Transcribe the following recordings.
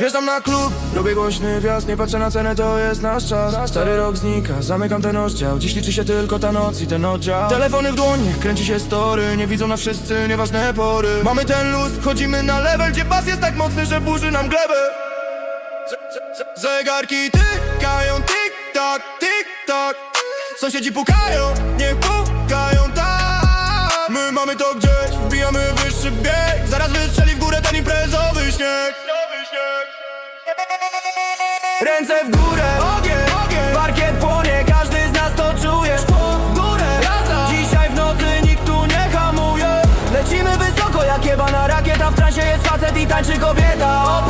Wjeżdżam na klub, robię głośny wjazd Nie patrzę na cenę, to jest nasz czas. Stary rok znika, zamykam ten rozdział Dziś liczy się tylko ta noc i ten oddział. Telefony w dłoni, kręci się story Nie widzą nas wszyscy, nieważne pory. Mamy ten luz, chodzimy na level Gdzie bas jest tak mocny, że burzy nam glebę. Zegarki tykają, tik-tak, tik-tak. Sąsiedzi pukają, niech pukają tak. My mamy to gdzieś, wbijamy wyższy bieg Ręce w górę, ogień, ogień. Parkiet płonie, każdy z nas to czuje. W górę, jazda. Dzisiaj w nocy nikt tu nie hamuje. Lecimy wysoko jak jebana rakieta. W transie jest facet i tańczy kobieta. O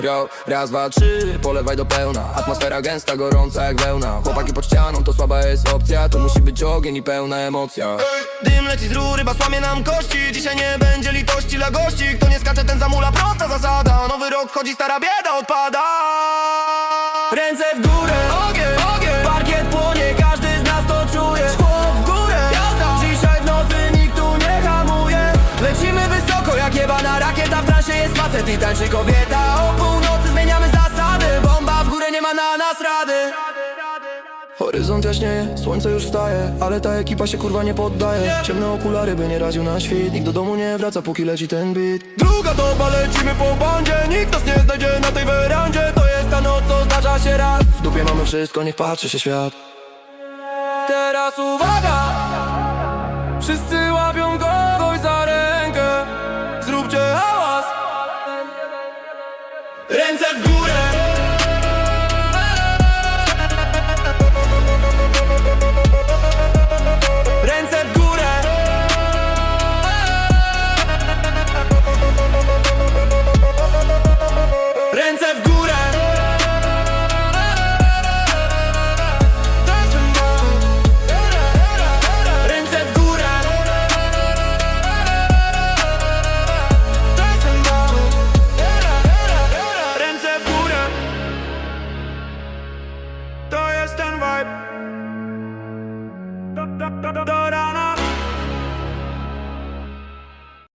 Yo, raz, dwa, trzy, polewaj do pełna. Atmosfera gęsta, gorąca jak wełna. Chłopaki pod ścianą, to słaba jest opcja. Tu musi być ogień i pełna emocja. Dym leci z rury, ba łamie nam kości. Dzisiaj nie będzie litości dla gości. Kto nie skacze, ten zamula, prosta zasada. Nowy rok wchodzi, stara bieda odpada. Ręce w górę, ogień, ogień. Parkiet płonie, każdy z nas to czuje. Szkło w górę, jazda. Dzisiaj w nocy nikt tu nie hamuje. Lecimy wysoko jak jebana rakieta W transie jest facet i tańczy kobieta. O północy zmieniamy zasady. Bomba w górę, nie ma na nas rady. Horyzont jaśnieje, słońce już wstaje Ale ta ekipa się kurwa nie poddaje. Ciemne okulary by nie raził na świt. Nikt do domu nie wraca póki leci ten beat. Druga doba lecimy po bandzie. Nikt nas nie znajdzie na tej werandzie. To jest ta noc co zdarza się raz. W dupie mamy wszystko, niech patrzy się świat. Teraz uwaga! Wszyscy ręce w da, da, da.